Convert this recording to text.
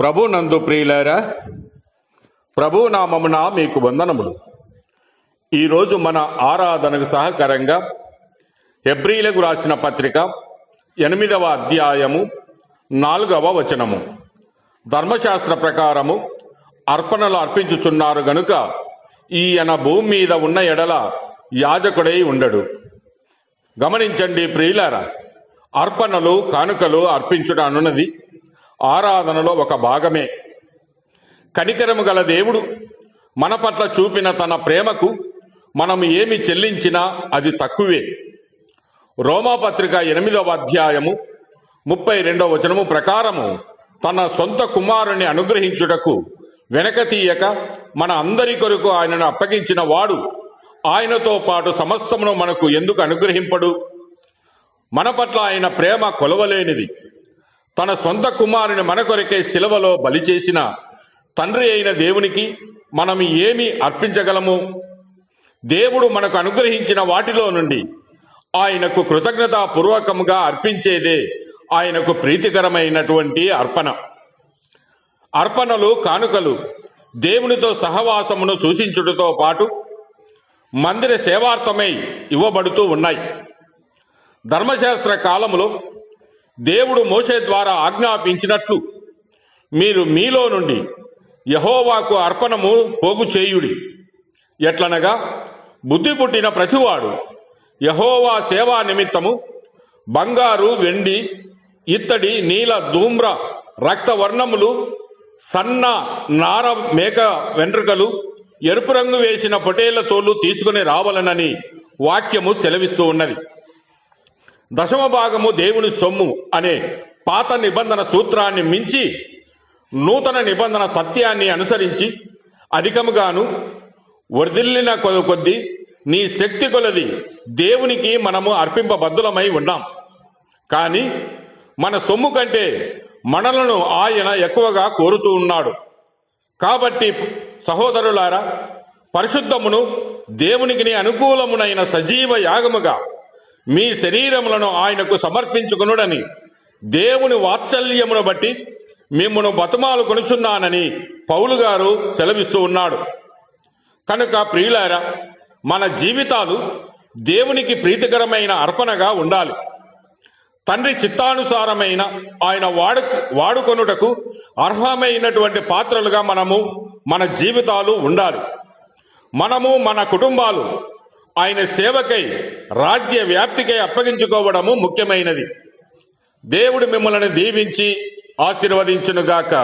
ప్రభు నందు ప్రియులారా ప్రభు నామమున మీకు వందనములు. ఈరోజు మన ఆరాధనకు సహకరంగా ఎబ్రిలకు రాసిన పత్రిక ఎనిమిదవ అధ్యాయము నాలుగవ వచనము. ధర్మశాస్త్ర ప్రకారము అర్పణలు అర్పించుచున్నారు గనుక ఈయన భూమి మీద ఉన్న ఎడల యాజకుడై ఉండడు. గమనించండి ప్రియులారా అర్పణలు కానుకలు అర్పించుట అనున్నది ఆరాధనలో ఒక భాగమే. కనికరము గల దేవుడు మన పట్ల చూపిన తన ప్రేమకు మనం ఏమి చెల్లించినా అది తక్కువే. రోమాపత్రిక ఎనిమిదవ అధ్యాయము ముప్పై రెండవ వచనము ప్రకారము తన సొంత కుమారుని అనుగ్రహించుటకు వెనక తీయక మన అందరి కొరకు ఆయనను అప్పగించిన వాడు ఆయనతో పాటు సమస్తమును మనకు ఎందుకు అనుగ్రహింపడు? మన పట్ల ఆయన ప్రేమ కొలవలేనిది. తన సొంత కుమారుని మన కొరకే శిలవలో బలి చేసిన తండ్రి అయిన దేవునికి మనం ఏమి అర్పించగలము? దేవుడు మనకు అనుగ్రహించిన వాటిలో నుండి ఆయనకు కృతజ్ఞతాపూర్వకముగా అర్పించేదే ఆయనకు ప్రీతికరమైనటువంటి అర్పణ. అర్పణలు కానుకలు దేవునితో సహవాసమును సూచించుటతో పాటు మందిర సేవార్థమై ఇవ్వబడుతూ ఉన్నాయి. ధర్మశాస్త్ర కాలములో దేవుడు మోసే ద్వారా ఆజ్ఞాపించినట్లు. మీరు మీలో నుండి యహోవాకు అర్పణము పోగు చేయుడి. ఎట్లనగా బుద్ధి పుట్టిన ప్రతివాడు యహోవా సేవా నిమిత్తము బంగారు వెండి ఇత్తడి నీల ధూమ్ర రక్తవర్ణములు సన్న నార మేక వెంట్రుకలు ఎరుపు రంగు వేసిన పొటేళ్ళ తోలు తీసుకుని రావాలనని వాక్యము సెలవిస్తూ ఉన్నది. దశమ భాగము దేవుని సొమ్ము అనే పాత నిబంధన సూత్రాన్ని మించి నూతన నిబంధన సత్యాన్ని అనుసరించి అధికముగాను వర్ధిల్లిన కొద్దీ నీ శక్తి కొలది దేవునికి మనము అర్పింపబద్ధులమై ఉన్నాం. కానీ మన సొమ్ము కంటే మనలను ఆయన ఎక్కువగా కోరుతూ ఉన్నాడు. కాబట్టి సహోదరులారా పరిశుద్ధమును దేవునికి అనుకూలమునైన సజీవ యాగముగా మీ శరీరములను ఆయనకు సమర్పించుకునుడని దేవుని వాత్సల్యమును బట్టి మిమ్మను బతుమాలు కొనుచున్నానని పౌలు గారు సెలవిస్తూ ఉన్నాడు. కనుక ప్రియులారా మన జీవితాలు దేవునికి ప్రీతికరమైన అర్పణగా ఉండాలి. తండ్రి చిత్తానుసారమైన ఆయన వాడు వాడుకొనుటకు అర్హమైనటువంటి పాత్రలుగా మనము మన జీవితాలు ఉండాలి. మనము మన కుటుంబాలు ఆయన సేవకై రాజ్య వ్యాప్తికై అప్పగించుకోవడము ముఖ్యమైనది. దేవుడు మిమ్మల్ని దీవించి ఆశీర్వదించునుగాక.